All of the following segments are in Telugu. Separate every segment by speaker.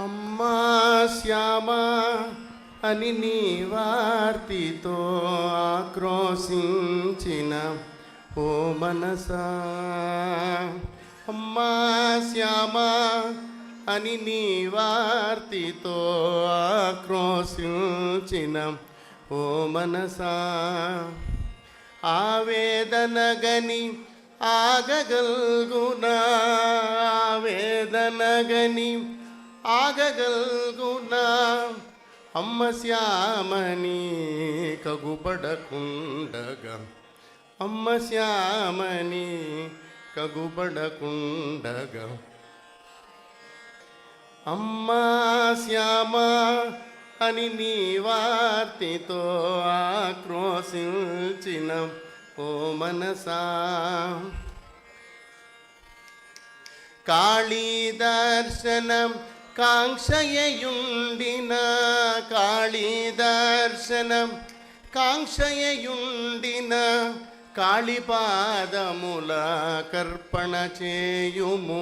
Speaker 1: అమ్మా శ్యామ అని నీ వార్తితో ఆక్రోశించిన ఓ మనసా. అమ్మా శ్యామ అని నీ వార్తితో ఆక్రోశించిన ఓ మనసా. ఆవేదనగని ఆగగల్గునా ఆవేదనగని గని ఆగగల్గునా అమ్మ శ్యామని కగుపడకుండగా. అమ్మ శ్యామని కగుపడకుండగా. అమ్మా శ్యామ అని నీ వార్తితో ఆక్రోశించిన ఓ మనసా. కాళీ దర్శనం కాంక్షయయుండిన కాళీ దర్శనం కాంక్షయయుండిన కాళిపాదముల కర్పణ చేయుము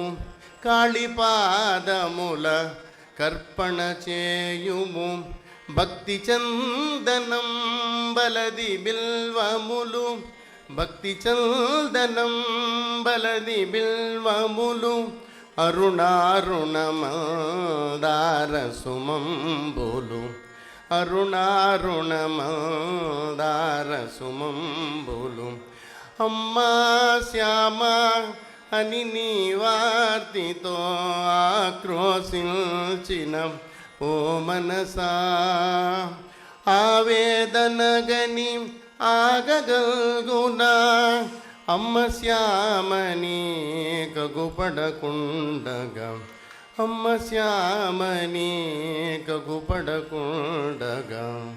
Speaker 1: కాళిపాదముల కర్పణ చేయుము భక్తి చందనం బలది బిల్వములు భక్తి చందనం బలది బిల్వములు అరుణారుణమాదార సుమంబులు అరుణారుణమాదార సుమంబులు అమ్మా శ్యామ అని నీ వార్తితో ఆక్రోశించిన ఓ మనసా ఆవేదన గని ఆగగల్గునా అమ్మ శ్యామని కగుపడకుండగా. అమ్మ శ్యామని కగుపడకుండగా.